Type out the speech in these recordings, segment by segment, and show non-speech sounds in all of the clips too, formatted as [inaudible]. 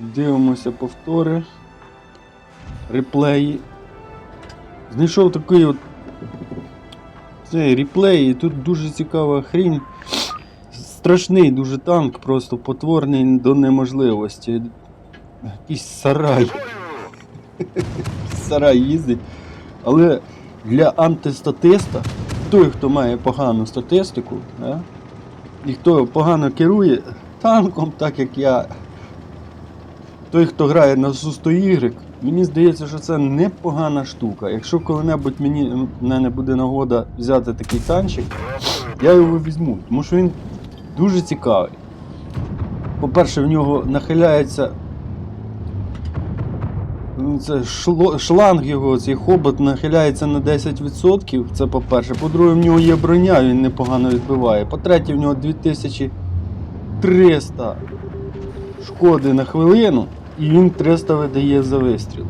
Дивимося повтори. Реплеї. Знайшов такий от цей реплей, і тут дуже цікава хрінь. Страшний дуже танк, просто потворний до неможливості. Якийсь сарай. Сарай їздить. Але для антистатиста, той, хто має погану статистику, да, і хто погано керує танком, так як я, той, хто грає на Су-100Y, мені здається, що це непогана штука. Якщо коли-небудь мені мене буде нагода взяти такий танчик, я його візьму, тому що він дуже цікавий. По-перше, в нього нахиляється. ну, Це шланг його, цей хобот нахиляється на 10%. Це по-перше. По-друге, в нього є броня, він непогано відбиває. По-третє, в нього 2300 шкоди на хвилину, і він 300 видає за вистріл.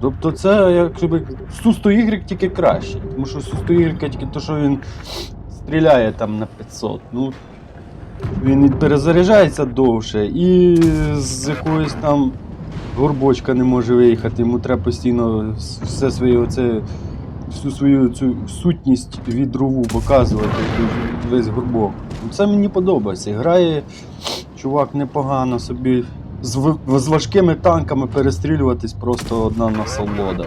Тобто це якби Су-100Y тільки краще. Тому що Су-100Y тільки то, що він стріляє там на 500. Ну, він і перезаряджається довше, і з якоїсь там горбочка не може виїхати, йому треба постійно все своє оце, всю свою цю сутність відрову показувати, весь горбок. Це мені подобається. Грає чувак непогано собі. З, з важкими танками перестрілюватись просто одна насолода.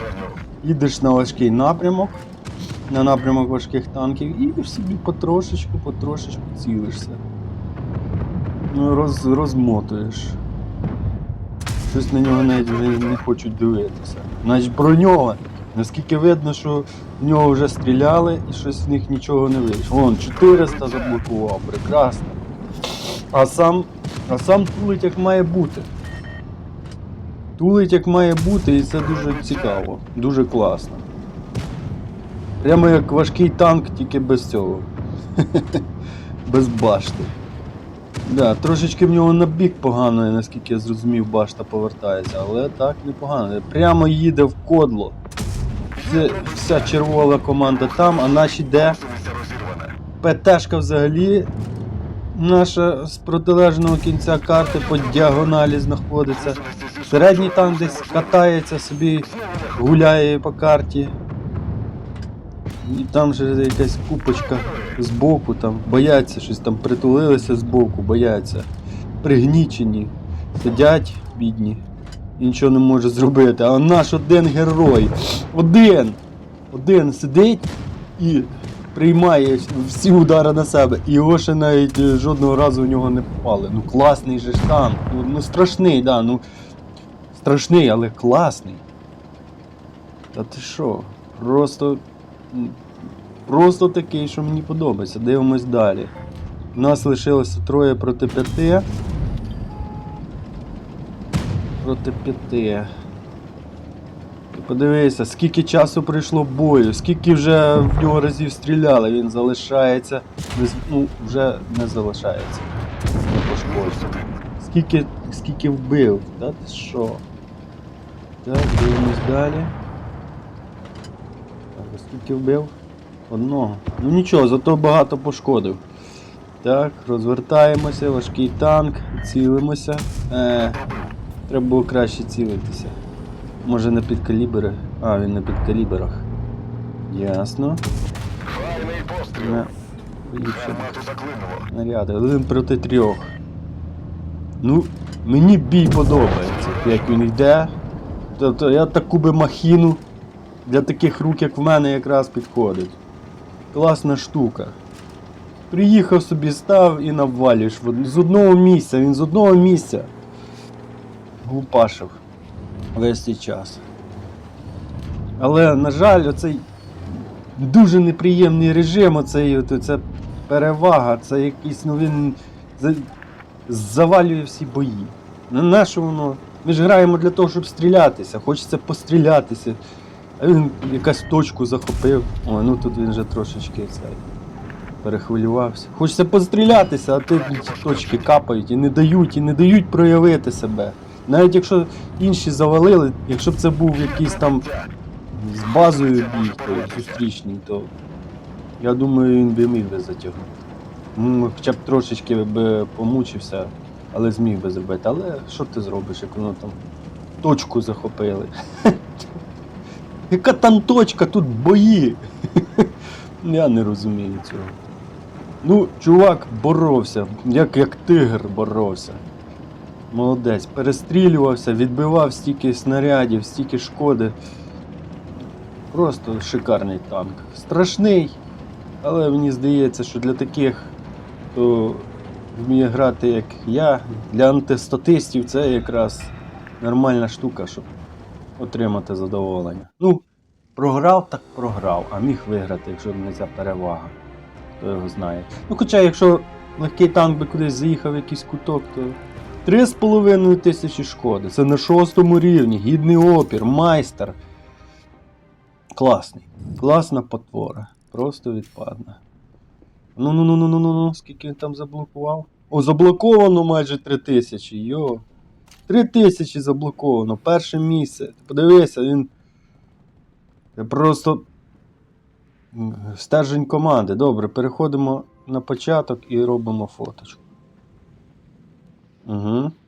Їдеш на важкий напрямок, на напрямок важких танків, і собі потрошечку, потрошечку цілишся. Ну, роз, розмотуєш. Щось на нього навіть вже не хочуть дивитися. Навіть нього. Наскільки видно, що в нього вже стріляли і щось в них нічого не вийшло. Вон 400 заблокував, прекрасно. А сам, а сам тулить як має бути. Тулить як має бути, і це дуже цікаво, дуже класно. Прямо як важкий танк, тільки без цього. [laughs] без башти. Да, трошечки в нього на бік погано, наскільки я зрозумів, башта повертається, але так непогано. Прямо їде в кодло. Це вся червона команда там, а наші де? ПТшка взагалі наша з протилежного кінця карти по діагоналі знаходиться. Середній танк десь катається собі, гуляє по карті. І там же якась купочка збоку, там бояться щось там притулилися збоку, бояться. Пригнічені, сидять, бідні, і нічого не може зробити. А наш один герой, один, один сидить і приймає всі удари на себе. І його ще навіть е, жодного разу в нього не попали. Ну класний же ж танк. Ну, ну страшний, да, ну страшний, але класний. Та ти що? Просто. Просто такий, що мені подобається. Дивимось далі. У нас лишилося троє проти п'яти. Проти п'яти. Подивися, скільки часу пройшло бою, скільки вже в нього разів стріляли, він залишається. Ну, вже не залишається. Скільки, скільки вбив, та ти що? Так, дивимось далі. Так, скільки вбив? Одного. Ну нічого, зато багато пошкодив. Так, розвертаємося, важкий танк, цілимося. Е, треба було краще цілитися. Може на підкалібри. А, він на підкалібрах. Ясно. Файний постріл. Заклинуло. Наряди. Один проти трьох. Ну, мені бій подобається, як він йде. Тобто я таку би махіну для таких рук, як в мене, якраз підходить. Класна штука. Приїхав собі, став і навалюєш. З одного місця, він з одного місця глупашив весь цей час. Але, на жаль, оцей дуже неприємний режим, оцей, це перевага, це якийсь, ну він завалює всі бої. На наше воно. Ми ж граємо для того, щоб стрілятися, хочеться пострілятися. А він якась точку захопив. О, ну тут він вже трошечки цей, перехвилювався. Хочеться пострілятися, а ти точки капають і не дають, і не дають проявити себе. Навіть якщо інші завалили, якщо б це був якийсь там з базою бій, той зустрічний, то я думаю, він би міг би затягнути. Ну, хоча б трошечки би помучився, Але зміг би зробити. Але що ти зробиш, як воно там точку захопили? [laughs] Яка там точка, тут бої? [laughs] Я не розумію цього. Ну, чувак боровся, як, як тигр боровся. Молодець, перестрілювався, відбивав стільки снарядів, стільки шкоди. Просто шикарний танк. Страшний, але мені здається, що для таких, хто вміє грати, як я, для антистатистів це якраз нормальна штука, щоб отримати задоволення. Ну, програв, так програв, а міг виграти, якщо б не ця перевага. Хто його знає. Ну, хоча, якщо легкий танк би кудись заїхав в якийсь куток, то 3,5 тисячі шкоди. Це на шостому рівні, гідний опір, майстер. Класний. Класна потвора. Просто відпадна. Ну ну ну ну ну ну ну скільки він там заблокував? О, заблоковано майже 3 тисячі, йо. 3 тисячі заблоковано. Перше місце. Подивися, він. Це просто. Стержень команди. Добре, переходимо на початок і робимо фоточку. mhm